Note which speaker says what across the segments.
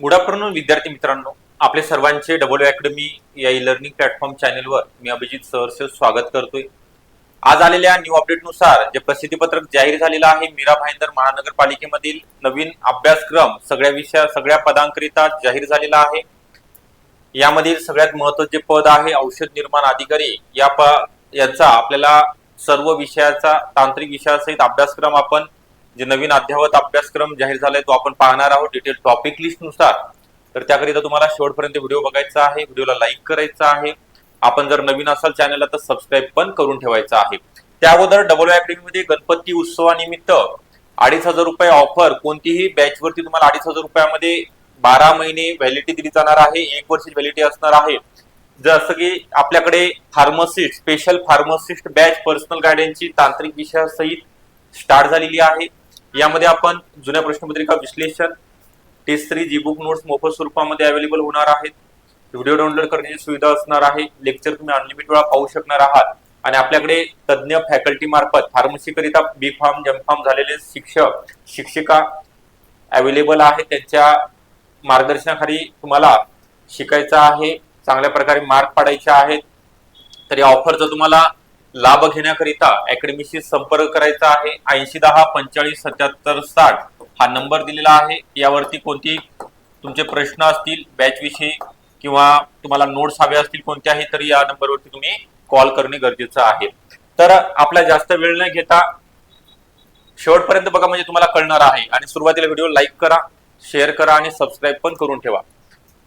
Speaker 1: Good afternoon विद्यार्थी मित्रांनो आपले सर्वांचे डबल अकॅडमी या ई लर्निंग प्लॅटफॉर्म चॅनेलवर मी अभिजित सहर्ष स्वागत करतोय. आज आलेल्या न्यू अपडेटनुसार जे प्रसिद्धीपत्रक जाहीर झालेलं आहे मीरा भाईंदर महानगरपालिकेमधील नवीन अभ्यासक्रम सगळ्या विषया सगळ्या पदांकरिता जाहीर झालेला आहे. यामधील सगळ्यात महत्त्वाचे पद आहे औषध निर्माण अधिकारी. या प याचा आपल्याला सर्व विषयाचा तांत्रिक विषयासहित अभ्यासक्रम आपण जे नवीन अध्यावत अभ्यासक्रम जाहीर झालाय तो आपण पाहणार आहोत. डिटेल टॉपिक लिस्टनुसार. तर त्याकरिता तुम्हाला शेवटपर्यंत व्हिडिओ बघायचा आहे. व्हिडिओला लाईक करायचा आहे. आपण जर नवीन असाल चॅनलला तर सबस्क्राईब पण करून ठेवायचं आहे. त्या अगोदर डबलमध्ये गणपती उत्सवानिमित्त अडीच हजार रुपये ऑफर कोणतीही बॅच वरती तुम्हाला अडीच हजार रुपयामध्ये बारा महिने व्हॅलिडिटी दिली जाणार आहे. एक वर्ष व्हॅलिडिटी असणार आहे. जसं की आपल्याकडे pharmacist special pharmacist batch personal गायडन्सची तांत्रिक विषयासहित स्टार्ट झालेली आहे. यामध्ये आपण जुन्या प्रश्नपत्रिका विश्लेषण test three G book notes मोफत स्वरूपामध्ये अवेलेबल होणार आहेत. व्हिडिओ डाउनलोड करण्याची सुविधा असणार आहे. लेक्चर तुम्ही अनलिमिटेड वेळा पाहू शकणार आहात. आणि आपल्याकडे तज्ज्ञ फॅकल्टी मार्फत फार्मसी करिता बी फार्म जम फार्म झालेले शिक्षक शिक्षिका अवेलेबल आहे त्यांच्या मार्गदर्शनाखाली तुम्हाला शिकायचं आहे. चांगल्या प्रकारे मार्क पाडायचे आहेत. तर या ऑफरचा तुम्हाला लाभ घेण्याकरिता अकॅडमीशी संपर्क करायचा आहे. ऐंशी दहा पंचेचाळीस सत्याहत्तर साठ हा नंबर दिलेला आहे. यावरती कोणती तुमचे प्रश्न असतील बॅच विषयी किंवा तुम्हाला नोट्स हवे असतील कोणत्याही तरी या नंबरवरती तुम्ही कॉल करणे गरजेचं आहे. तर आपला जास्त वेळ न घेता शेवटपर्यंत बघा म्हणजे तुम्हाला कळणार आहे. आणि सुरुवातीला व्हिडिओ लाईक करा शेअर करा आणि सबस्क्राईब पण करून ठेवा.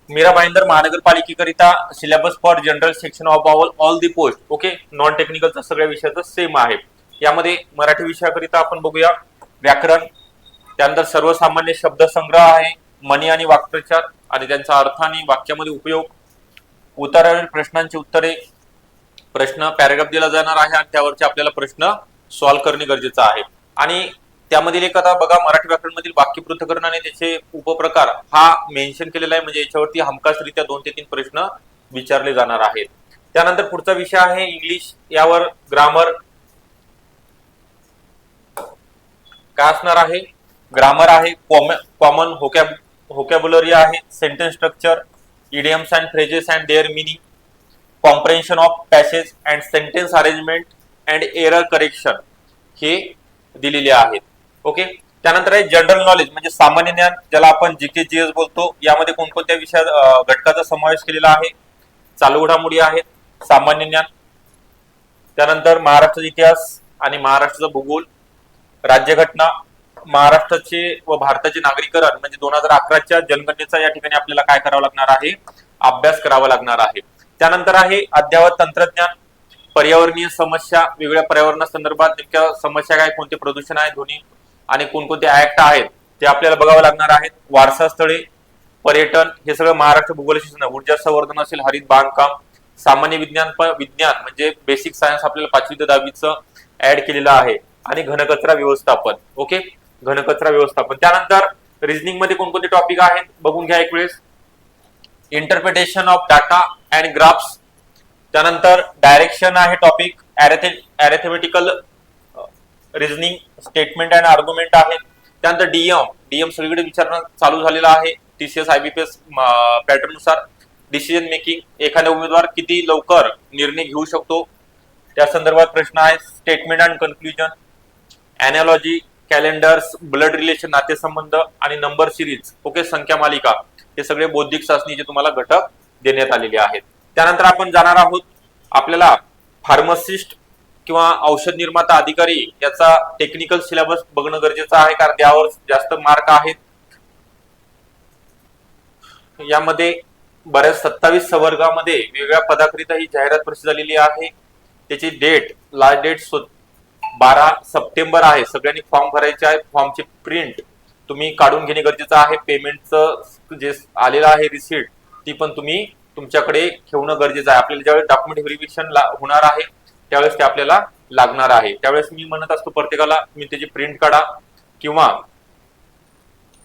Speaker 1: Mira Bhayandar महानगरपालिकेकरिता syllabus for general section of all all the post okay non टेक्निकलचा सगळ्या विषयाचं सेम आहे. यामध्ये मराठी विषयाकरिता आपण बघूया व्याकरण. त्यानंतर सर्वसामान्य शब्दसंग्रह आहे मनी आणि वाक्प्रचार आणि त्यांचा अर्थ आणि वाक्यामध्ये उपयोग. उतारावरील प्रश्नांची उत्तरे. प्रश्न पॅराग्राफ दिला जाणार आहे आणि त्यावरचे आपल्याला प्रश्न सॉल्व्ह करणे गरजेचं आहे. आणि त्यामधील एक आता बघा मराठी व्याकरणमधील वाक्य पृथकरण आणि त्याचे उपप्रकार हा मेन्शन केलेला आहे. म्हणजे याच्यावरती हमखासरित्या दोन ते तीन प्रश्न विचारले जाणार आहेत. त्यानंतर पुढचा विषय आहे इंग्लिश. यावर ग्रामर काय असणार आहे? ग्रामर आहे कॉमन होकॅब्युलरी आहे sentence structure idioms and phrases and their meaning comprehension of passage and sentence arrangement and error correction हे दिलेले आहेत. ओके? त्यानंतर आहे जनरल नॉलेज म्हणजे सामान्य ज्ञान ज्याला आपण जीके जीएस बोलतो यामध्ये कोणकोणत्या विषयात घटकाचा समावेश केलेला आहे? चालू घडामोडी आहेत सामान्य ज्ञान त्यानंतर महाराष्ट्राचा इतिहास आणि महाराष्ट्राचा भूगोल राज्यघटना महाराष्ट्राचे व भारताचे नागरीकरण म्हणजे दोन हजार अकराच्या जनगणनेचा या ठिकाणी आपल्याला काय करावं लागणार आहे? अभ्यास करावा लागणार आहे. त्यानंतर आहे अद्ययावत तंत्रज्ञान पर्यावरणीय समस्या वेगवेगळ्या पर्यावरणा संदर्भात नेमक्या समस्या काय कोणते प्रदूषण आहे ध्वनी आणि कोणकोणते ऍक्ट आहेत ते आपल्याला बघावं लागणार आहेत. वारसा स्थळे पर्यटन हे सगळं महाराष्ट्र भूगोल शिक्षण ऊर्जा संवर्धन असेल हरित बांधकाम सामान्य विज्ञान विज्ञान म्हणजे बेसिक सायन्स आपल्याला पाचवी ते दहावीचं ऍड केलेलं आहे. आणि घनकचरा व्यवस्थापन ओके घनकचरा व्यवस्थापन. त्यानंतर रिझनिंगमध्ये कोणकोणते टॉपिक आहेत? बघून घ्या एक वेळेस. Interpretation of data and graphs त्यानंतर डायरेक्शन आहे topic arithmetical reasoning statement and argument आहे. त्यानंतर डीएम डीएम सगळीकडे विचारणं चालू झालेलं आहे. टीसीएस आयबीपीएस पॅटर्ननुसार डिसिजन मेकिंग एखादा उमेदवार किती लवकर निर्णय घेऊ शकतो? त्या संदर्भात प्रश्न आहे. Statement and conclusion analogy calendars blood relation नातेसंबंध आणि नंबर सिरीज ओके संख्या मालिका हे सगळे बौद्धिक चाचणीचे तुम्हाला घटक देण्यात आलेले आहेत. त्यानंतर आपण जाणार आहोत आपल्याला फार्मसिस्ट किंवा औषध निर्माता अधिकारी याचा टेक्निकल सिलेबस बघणं गरजेचं आहे कारण त्यावर जास्त मार्क आहेत. यामध्ये बऱ्याच सत्तावीस संवर्गामध्ये वेगवेगळ्या पदाकरिता ही जाहिरात प्रसिद्ध झालेली आहे. त्याची डेट लास्ट डेट बारा सप्टेंबर आहे. सगळ्यांनी फॉर्म भरायचे आहे. फॉर्मची प्रिंट तुम्ही काढून घेणे गरजेचं आहे. पेमेंटचं जे आलेलं आहे रिसिट ती पण तुम्ही तुमच्याकडे ठेवणं गरजेचं आहे. आपल्याला ज्यावेळी डॉक्युमेंट व्हेरिफिकेशन होणार आहे त्यावेळेस ते आपल्याला लागणार आहे. त्यावेळेस मी म्हणत असतो प्रत्येकाला मी त्याची प्रिंट काढा किंवा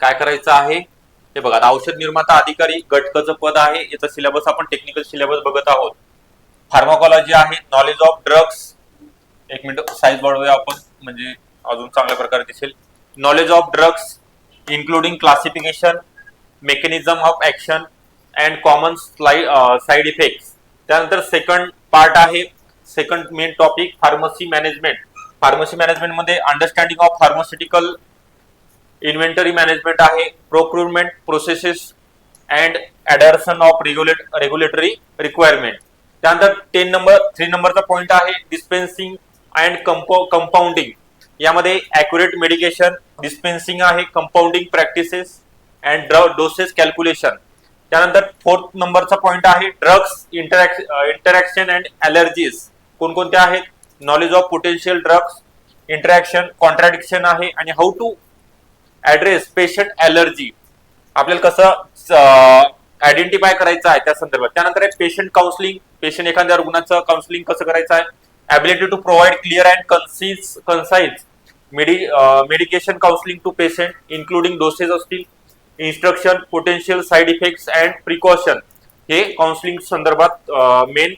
Speaker 1: काय करायचं आहे? हे बघा आता औषध निर्माता अधिकारी गटकचं पद आहे. याचा सिलेबस आपण टेक्निकल सिलेबस बघत आहोत. फार्माकॉलॉजी आहे नॉलेज ऑफ ड्रग्स एक मिनिट साईज वाढवूया आपण. म्हणजे अजून चांगल्या प्रकारे दिसेल. Knowledge of drugs including classification mechanism of action and common side effects त्यानंतर सेकंड पार्ट आहे second main topic pharmacy management pharmacy मॅनेजमेंटमध्ये understanding of pharmaceutical inventory management आहे procurement processes and adherence of regulate regulatory requirement त्यानंतर ten number three नंबरचा point आहे dispensing and compounding यामध्ये accurate medication dispensing आहे compounding practices and doses calculation त्यानंतर fourth नंबरचा point आहे drugs interaction and allergies कोणकोणत्या आहेत? Knowledge of potential drugs interaction contradiction आहे आणि how to address patient allergy आपल्याला कसं आयडेंटिफाय करायचं आहे त्या संदर्भात. त्यानंतर आहे पेशंट काउन्सिलिंग पेशंट एखाद्या रुग्णाचं काउन्सिलिंग कसं करायचं आहे? Ability to provide clear and concise concise medi medication counselling to patient including doses असतील instruction potential side effects and precaution हे काउन्सिलिंग संदर्भात मेन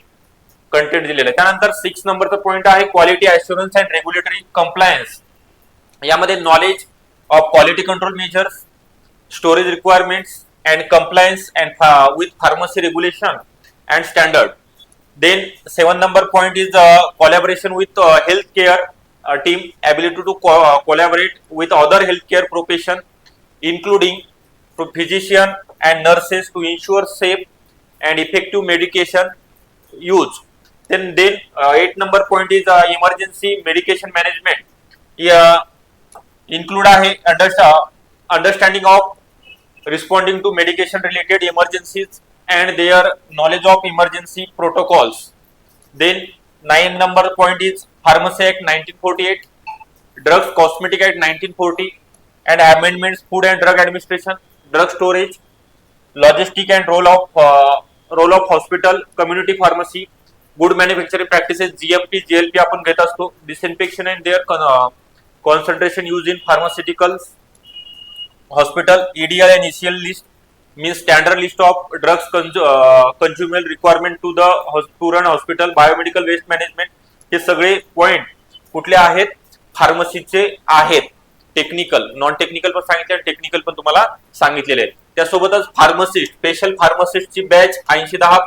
Speaker 1: कंटेंट दिलेला आहे. त्यानंतर सिक्स नंबरचा पॉईंट आहे quality assurance and regulatory compliance यामध्ये knowledge of quality control measures storage requirements and compliance and with pharmacy regulation and standard then seven number point is collaboration with health care team ability to collaborate with other health care profession including physician and nurses to ensure safe and effective medication use Then then uh, eight number point is uh, emergency medication management. Yeah, include आहे understanding of responding to medication related emergencies and their knowledge of emergency protocols. Then nine number point is Pharmacy Act 1948, Drugs Cosmetic Act 1940 and amendments Food and Drug Administration, Drug Storage, Logistic and role of uh, role of hospital, community pharmacy, good manufacturing practices GMP GLP आपण घेत असतो. Disinfection and their concentration use in pharmaceutical hospital EDI and ECL list means standard list of drugs consumer requirement to the दुरण hospital biomedical waste management हे सगळे point कुठले आहेत? फार्मसीचे आहेत. Technical non technical पण सांगितले आणि टेक्निकल पण तुम्हाला सांगितलेले आहेत. त्यासोबतच फार्मसिस्ट स्पेशल फार्मसिस्टची बॅच ऐंशी दहा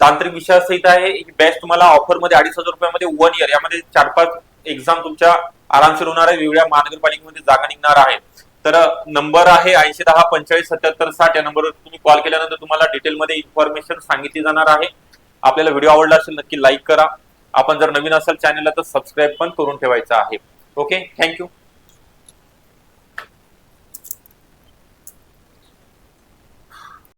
Speaker 1: तांत्रिक विषयासहित आहे. ही बॅच तुम्हाला ऑफरमध्ये अडीच हजार रुपयामध्ये वन इयर यामध्ये चार पाच एक्झाम तुमच्या आरामशीर होणार आहे. वेगळ्या महानगरपालिकेमध्ये जागा निघणार आहे. तर नंबर आहे ऐंशी दहा पंचेचाळीस सत्याहत्तर साठ या नंबरवर तुम्ही कॉल केल्यानंतर तुम्हाला डिटेलमध्ये इन्फॉर्मेशन सांगितली जाणार आहे. आपल्याला व्हिडिओ आवडला असेल नक्की लाईक करा. आपण जर नवीन असाल चॅनलला तर सबस्क्राईब पण करून ठेवायचं आहे. Okay thank you